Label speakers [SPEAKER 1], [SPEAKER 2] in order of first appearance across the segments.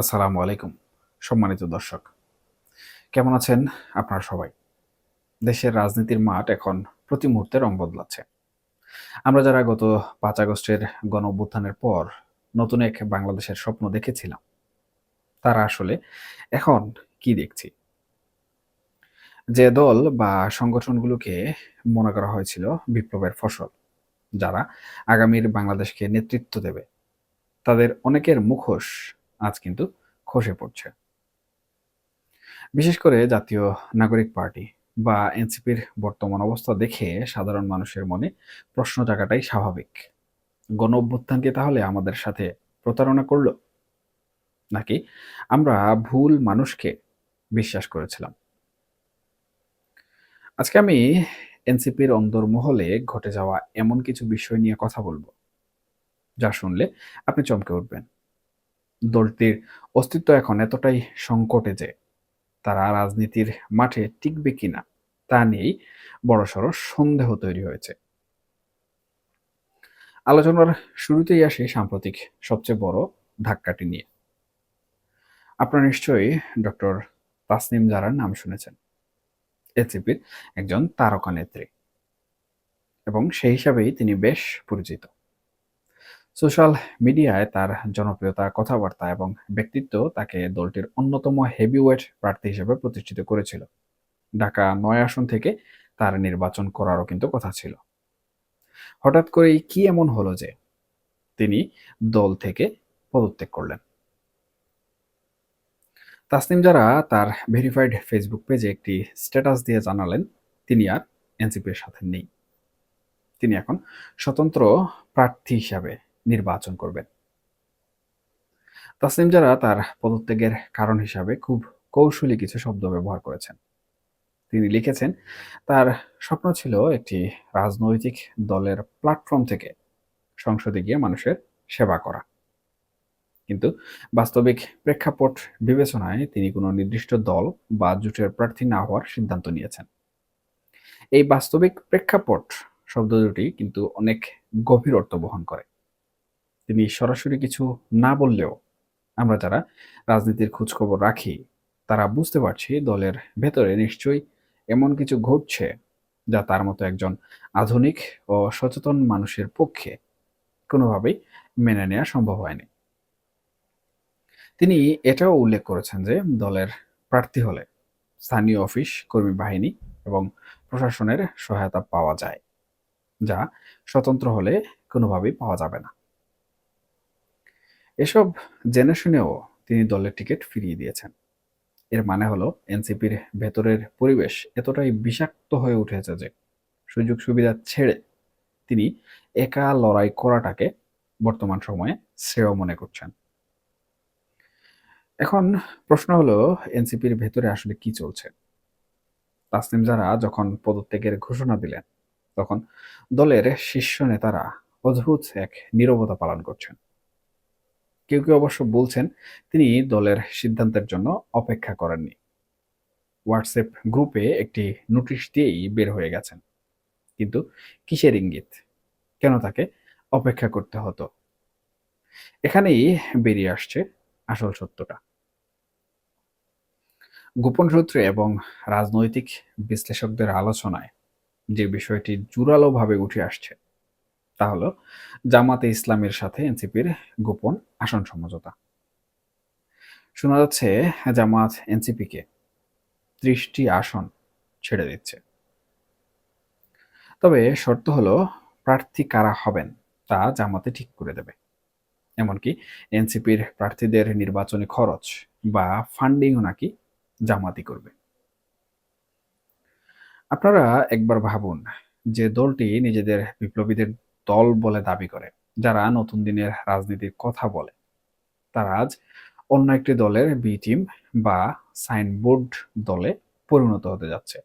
[SPEAKER 1] আসসালামু আলাইকুম, সম্মানিত দর্শক। কেমন আছেন আপনারা সবাই? দেশের রাজনীতির মাঠ এখন প্রতি মুহূর্তে রং বদলাচ্ছে। আমরা যারা গত পাঁচ আগস্টের গণ অভ্যুত্থানের পর নতুন এক বাংলাদেশের স্বপ্ন দেখেছিলাম, তারা আসলে এখন কি দেখছি? যে দল বা সংগঠনগুলোকে মনে করা হয়েছিল বিপ্লবের ফসল, যারা আগামীর বাংলাদেশকে নেতৃত্ব দেবে, তাদের অনেকের মুখোশ আজ কিন্তু খসে পড়ছে। বিশেষ করে জাতীয় নাগরিক পার্টি বা এনসিপির বর্তমান অবস্থা দেখে সাধারণ মানুষের মনে প্রশ্ন জাগাটাই স্বাভাবিক। গণ অভ্যুত্থানকে তাহলে আমাদের সাথে প্রতারণা করল? নাকি আমরা ভুল মানুষকে বিশ্বাস করেছিলাম? আজকে আমি এনসিপির অন্দরমহলে ঘটে যাওয়া এমন কিছু বিষয় নিয়ে কথা বলব। যা শুনলে আপনি চমকে উঠবেন। দলটির অস্তিত্ব এখন এতটাই সংকটে যে তারা রাজনীতির মাঠে টিকবে কিনা তা নিয়েই বড়সড় সন্দেহ তৈরি হয়েছে। আলোচনার শুরুতেই আসে সাম্প্রতিক সবচেয়ে বড় ধাক্কাটি নিয়ে। আপনারা নিশ্চয়ই ডক্টর তাসনিম জারার নাম শুনেছেন। এনসিপির একজন তারকা নেত্রী। এবং সেই হিসাবেই তিনি বেশ পরিচিত। সোশ্যাল মিডিয়ায় তার জনপ্রিয়তা, কথাবার্তা এবং ব্যক্তিত্ব তাকে দলটির অন্যতম হেভিওয়েট প্রার্থী হিসেবে প্রতিষ্ঠিত করেছিল। ঢাকা নয় আসন থেকে তার নির্বাচন করারও কিন্তু কথা ছিল। হঠাৎ করেই কি এমন হলো যে তিনি দল থেকে পদত্যাগ করলেন? তাসনিম যারা তার ভেরিফাইড ফেসবুক পেজে একটি স্ট্যাটাস দিয়ে জানালেন, তিনি আর এনসিপির সাথে নেই। তিনি এখন স্বতন্ত্র প্রার্থী হিসাবে নির্বাচন করবেন। তাসলিম যারা তার পদত্যাগের কারণ হিসাবে খুব কৌশলী কিছু শব্দ ব্যবহার করেছেন। তিনি লিখেছেন, তার স্বপ্ন ছিল একটি রাজনৈতিক দলের প্ল্যাটফর্ম থেকে সংসদে গিয়ে মানুষের সেবা করা। কিন্তু বাস্তবিক প্রেক্ষাপট বিবেচনায় তিনি কোনো নির্দিষ্ট দল বা জোটের প্রার্থী না হওয়ার সিদ্ধান্ত নিয়েছেন। এই বাস্তবিক প্রেক্ষাপট শব্দ দুটি কিন্তু অনেক গভীর অর্থ বহন করে। তিনি সরাসরি কিছু না বললেও আমরা যারা রাজনীতির খোঁজখবর রাখি, তারা বুঝতে পারছি দলের ভেতরে নিশ্চয়ই এমন কিছু ঘটছে যা তার মতো একজন আধুনিক ও সচেতন মানুষের পক্ষে কোনোভাবেই মেনে নেওয়া সম্ভব হয়নি। তিনি এটাও উল্লেখ করেছেন যে দলের প্রার্থী হলে স্থানীয় অফিস, কর্মী বাহিনী এবং প্রশাসনের সহায়তা পাওয়া যায়, যা স্বতন্ত্র হলে কোনোভাবেই পাওয়া যাবে না। এসব জেনে শুনেও তিনি দলের টিকিট ফিরিয়ে দিয়েছেন। এর মানে হলো এনসিপির ভেতরের পরিবেশ এতটাই বিষাক্ত হয়ে উঠেছে যে সুযোগ সুবিধা ছেড়ে তিনি একা লড়াই করাটাকে বর্তমান সময়ে শ্রেয় মনে করছেন। এখন প্রশ্ন হলো এনসিপির ভেতরে আসলে কি চলছে? তাসনিম যারা যখন পদত্যাগের ঘোষণা দিলেন, তখন দলের শীর্ষ নেতারা অদ্ভুত এক নীরবতা পালন করছেন। কেউ কেউ অবশ্য বলছেন তিনি দলের সিদ্ধান্তের জন্য অপেক্ষা করেননি। হোয়াটসঅ্যাপ গ্রুপে একটি নোটিশ দিয়েই বের হয়ে গেছেন। কিন্তু কিসের ইঙ্গিত? কেন তাকে অপেক্ষা করতে হতো? এখানেই বেরিয়ে আসছে আসল সত্যটা। গোপন সূত্রে এবং রাজনৈতিক বিশ্লেষকদের আলোচনায় যে বিষয়টি জোরালোভাবে উঠে আসছে তা হলো জামাতে ইসলামের সাথে এনসিপির গোপন আসন সমঝোতা। শোনা যাচ্ছে, জামাত এনসিপিকে ত্রিশটি আসন ছেড়ে দিচ্ছে। তবে শর্ত হলো, প্রার্থী কারা হবেন তা জামাতে ঠিক করে দেবে। এমনকি এনসিপির প্রার্থীদের নির্বাচনী খরচ বা ফান্ডিংও নাকি জামাতি করবে। আপনারা একবার ভাবুন, যে দলটি নিজেদের বিপ্লবীদের দল বলে দাবি করে, যারা নতুন দিনের রাজনীতির কথা বলে। তারা আজ অন্য একটি দলের বি টিম বা সাইনবোর্ড দলে পরিণত হতে যাচ্ছে।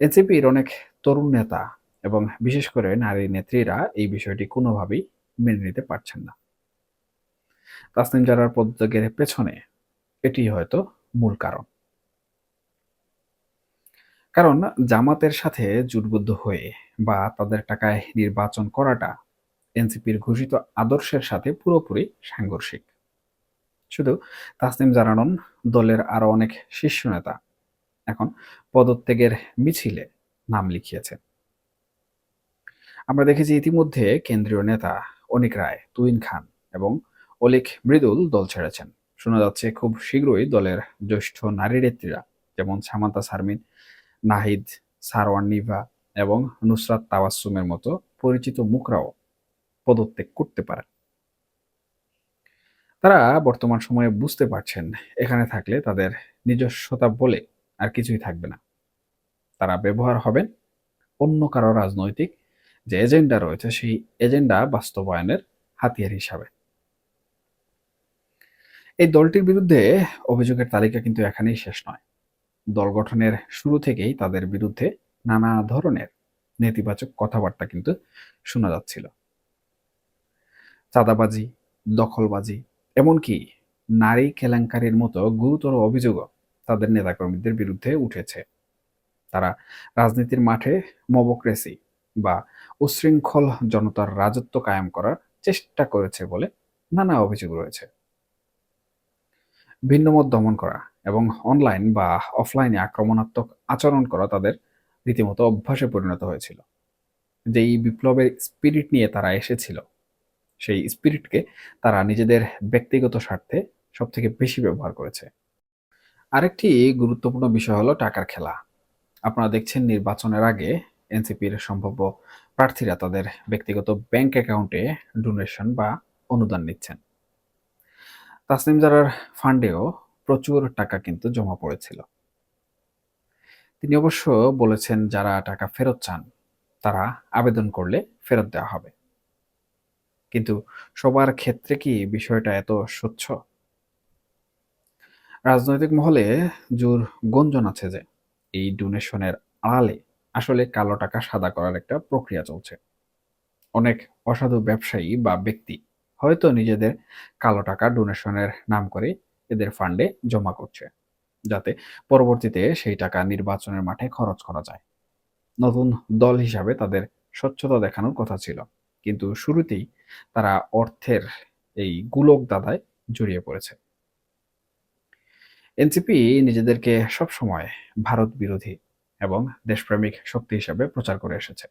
[SPEAKER 1] এনসিপির অনেক তরুণ নেতা এবং বিশেষ করে নারী নেত্রীরা এই বিষয়টি কোনোভাবেই মেনে নিতে পারছেন না। তাসনিম জারার পদত্যাগের পেছনে এটি হয়তো মূল কারণ। কারণ জামাতের সাথে জুটবদ্ধ হয়ে বা তাদের টাকায় নির্বাচন করাটা এনসিপির ঘোষিত আদর্শের সাথে পুরোপুরি সাংঘর্ষিক শুধু তাসনিম জারা নন, দলের আরও অনেক শীর্ষ নেতা এখন পদত্যাগের মিছিলে নাম লিখিয়েছেন। আমরা দেখেছি ইতিমধ্যে কেন্দ্রীয় নেতা অনিক রায়, তুইন খান এবং অলিক মৃদুল দল ছেড়েছেন। শোনা যাচ্ছে খুব শীঘ্রই দলের জ্যেষ্ঠ নারী নেত্রীরা যেমন সামান্তা শারমিন, নাহিদ, সারওয়ান নিভা এবং নুসরাত তাবাসসুমের মতো পরিচিত মুখরাও পদত্যাগ করতে পারেন। তারা বর্তমান সময়ে বুঝতে পারছেন এখানে থাকলে তাদের নিজস্বতা বলে আর কিছুই থাকবে না। তারা ব্যবহার হবেন অন্য কারও রাজনৈতিক যে এজেন্ডা রয়েছে সেই এজেন্ডা বাস্তবায়নের হাতিয়ার হিসাবে। এই দলটির বিরুদ্ধে অভিযোগের তালিকা কিন্তু এখানেই শেষ নয়। দল গঠনের শুরু থেকেই তাদের বিরুদ্ধে নানা ধরনের নেতিবাচক কথাবার্তা কিন্তু শোনা যাচ্ছিল। চাঁদাবাজি, দখলবাজি, এমনকি নারী কেলেঙ্কারির মতো গুরুতর অভিযোগও তাদের নেতাকর্মীদের বিরুদ্ধে উঠেছে। তারা রাজনীতির মাঠে মবক্রেসি বা উচ্ছৃঙ্খল জনতার রাজত্ব কায়েম করার চেষ্টা করেছে বলে নানা অভিযোগ রয়েছে। ভিন্নমত দমন করা এবং অনলাইন বা অফলাইনে আক্রমণাত্মক আচরণ করা তাদের রীতিমতো অভ্যাসে পরিণত হয়েছিল। যেই বিপ্লবের স্পিরিট নিয়ে তারা এসেছিল, সেই স্পিরিটকে তারা নিজেদের ব্যক্তিগত স্বার্থে সবথেকে বেশি ব্যবহার করেছে। আরেকটি গুরুত্বপূর্ণ বিষয় হলো টাকার খেলা। আপনারা দেখছেন নির্বাচনের আগে এনসিপির সম্ভাব্য প্রার্থীরা তাদের ব্যক্তিগত ব্যাংক অ্যাকাউন্টে ডোনেশন বা অনুদান নিচ্ছেন। তাসনিম জারার ফান্ডেও প্রচুর টাকা কিন্তু জমা পড়েছিল। তিনি অবশ্য বলেছেন, যারা টাকা ফেরত চান, তারা আবেদন করলে ফেরত দেওয়া হবে। কিন্তু সবার ক্ষেত্রে কি বিষয়টা এত স্বচ্ছ? রাজনৈতিক মহলে জোর গুঞ্জন আছে যে, এই ডোনেশনের আড়ালে আসলে কালো টাকা সাদা করার একটা প্রক্রিয়া চলছে। অনেক অসাধু ব্যবসায়ী বা ব্যক্তি হয়তো নিজেদের কালো টাকা ডোনেশনের নাম করে এদের ফান্ডে জমা করছে, যাতে পরবর্তীতে সেই টাকা নির্বাচনের মাঠে খরচ করা যায়। নতুন দল হিসাবে তাদের স্বচ্ছতা দেখানোর কথা ছিল, কিন্তু শুরুতেই তারা অর্থের এই গুলক দাদায় জড়িয়ে পড়েছে। এনসিপি নিজেদেরকে সবসময় ভারত বিরোধী এবং দেশপ্রেমিক শক্তি হিসাবে প্রচার করে এসেছে।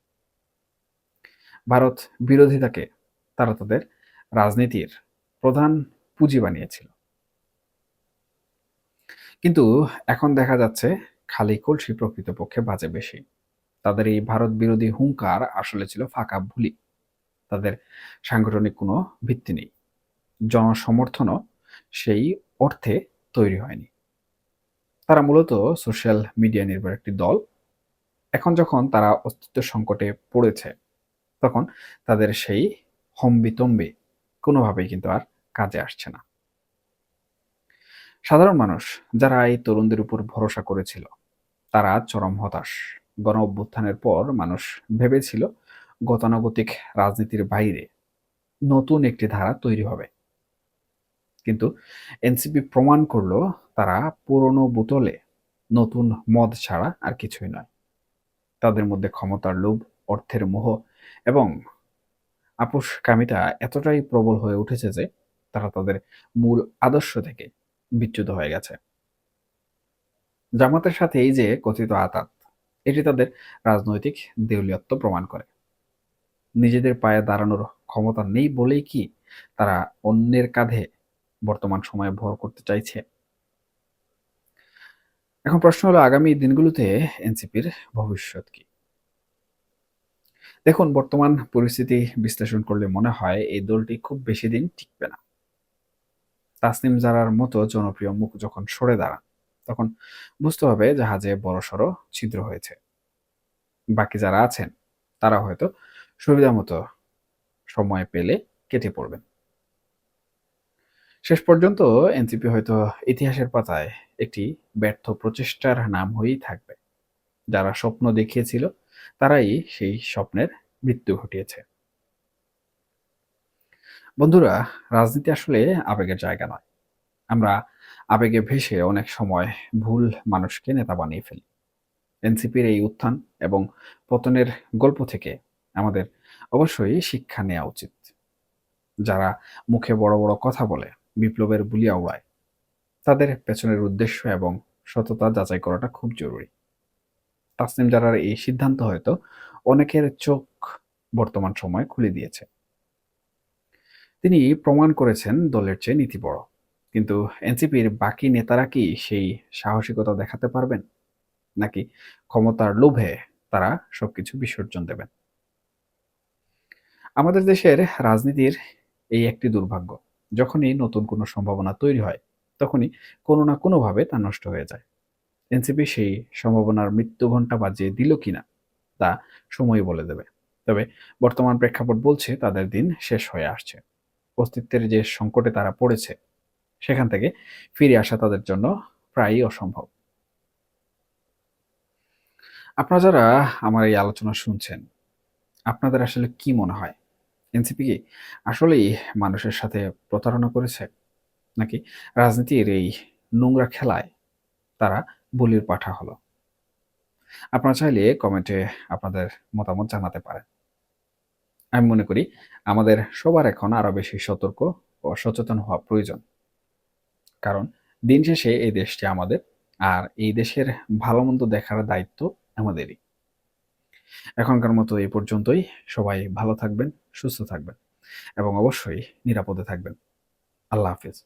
[SPEAKER 1] ভারত বিরোধিতাকে তারা তাদের রাজনীতির প্রধান পুঁজি বানিয়েছিল। কিন্তু এখন দেখা যাচ্ছে খালি কলসি প্রকৃতপক্ষে বাজে বেশি। তাদের এই ভারত বিরোধী হুঙ্কার আসলে ছিল ফাঁকা ভুলি তাদের সাংগঠনিক কোনো ভিত্তি নেই। জনসমর্থনও সেই অর্থে তৈরি হয়নি। তারা মূলত সোশ্যাল মিডিয়া নির্ভর একটি দল। এখন যখন তারা অস্তিত্ব সংকটে পড়েছে, তখন তাদের সেই হম্বিতম্বি কোনোভাবেই কিন্তু আর কাজে আসছে না। সাধারণ মানুষ যারা এই তরুণদের উপর ভরসা করেছিল, তারা চরম হতাশ। গণ অভ্যুত্থানের পর মানুষ ভেবেছিল গতানুগতিক রাজনীতির বাইরে নতুন একটি ধারা তৈরি হবে। কিন্তু এনসিপি প্রমাণ করল তারা পুরনো বোতলে নতুন মদ ছাড়া আর কিছুই নয়। তাদের মধ্যে ক্ষমতার লোভ, অর্থের মোহ এবং আপোষকামিতা এতটাই প্রবল হয়ে উঠেছে যে, তারা তাদের মূল আদর্শ থেকে বিচ্যুত হয়ে গেছে। জামাতের সাথে এই যে কথিত আতাত, এটি তাদের রাজনৈতিক দেউলিয়ত্ব প্রমাণ করে। নিজেদের পায়ে দাঁড়ানোর ক্ষমতা নেই বলেই কি তারা অন্যের কাঁধে বর্তমান সময়ে ভর করতে চাইছে? এখন প্রশ্ন হলো, আগামী দিনগুলোতে এনসিপির ভবিষ্যৎ কি? দেখুন, বর্তমান পরিস্থিতি বিশ্লেষণ করলে মনে হয় এই দলটি খুব বেশি দিন টিকবে না। তাসনিম জারার মতো জনপ্রিয় মুখ যখন সরে দাঁড়ান, তখন বুঝতে হবে জাহাজে বড়সড় ছিদ্র হয়েছে। বাকি যারা আছেন, তারা হয়তো সুবিধা মতো সময় পেলে কেটে পড়বেন। শেষ পর্যন্ত এনসিপি হয়তো ইতিহাসের পাতায় একটি ব্যর্থ প্রচেষ্টার নাম হয়েই থাকবে। যারা স্বপ্ন দেখিয়েছিল তারাই সেই স্বপ্নের মৃত্যু ঘটিয়েছে। বন্ধুরা, রাজনীতি আসলে আবেগের জায়গা নয়। আমরা আবেগে ভেসে অনেক সময় ভুল মানুষকে নেতা বানিয়ে ফেলি। এনসিপির এই উত্থান এবং পতনের গল্প থেকে আমাদের অবশ্যই শিক্ষা নেওয়া উচিত। যারা মুখে বড় বড় কথা বলে, বিপ্লবের বুলি আওড়ায় তাদের পেছনের উদ্দেশ্য এবং সততা যাচাই করাটা খুব জরুরি। তাসনিম জারার এই সিদ্ধান্ত হয়তো অনেকের চোখ বর্তমান সময় খুলে দিয়েছে। তিনি প্রমাণ করেছেন দলের চেয়ে নীতি বড় কিন্তু এনসিপির বাকি নেতারা কি সেই সাহসিকতা দেখাতে পারবেন? নাকি ক্ষমতার লোভে তারা সবকিছু বিসর্জন দেবেন? আমাদের দেশের রাজনীতির এই একটি দুর্ভাগ্য, যখনই নতুন কোনো সম্ভাবনা তৈরি হয়, তখনই কোনো না কোনোভাবে তা নষ্ট হয়ে যায়। এনসিপি সেই সম্ভাবনার মৃত্যু ঘণ্টা বাজিয়ে দিল কিনা, তা সময় বলে দেবে। তবে বর্তমান প্রেক্ষাপট বলছে তাদের দিন শেষ হয়ে আসছে। অস্তিত্বের যে সংকটে তারা পড়েছে, সেখান থেকে ফিরে আসা তাদের জন্য প্রায়ই অসম্ভব। আপনারা যারা আমার এই আলোচনা শুনছেন, আপনাদের আসলে কি মনে হয়? এনসিপি কি আসলেই মানুষের সাথে প্রতারণা করেছে? নাকি রাজনীতির এই নোংরা খেলায় তারা বলির পাঠা হলো। আপনারা চাইলে কমেন্টে আপনাদের মতামত জানাতে পারেন। আমি মনে করি আমাদের সবার এখন আরও বেশি সতর্ক ও সচেতন হওয়া প্রয়োজন। কারণ দিন শেষে এই দেশটি আমাদের আর এই দেশের ভালো মন্দ দেখার দায়িত্ব আমাদেরই। এখনকার মতো এই পর্যন্তই। সবাই ভালো থাকবেন, সুস্থ থাকবেন এবং অবশ্যই নিরাপদে থাকবেন। আল্লাহ হাফিজ।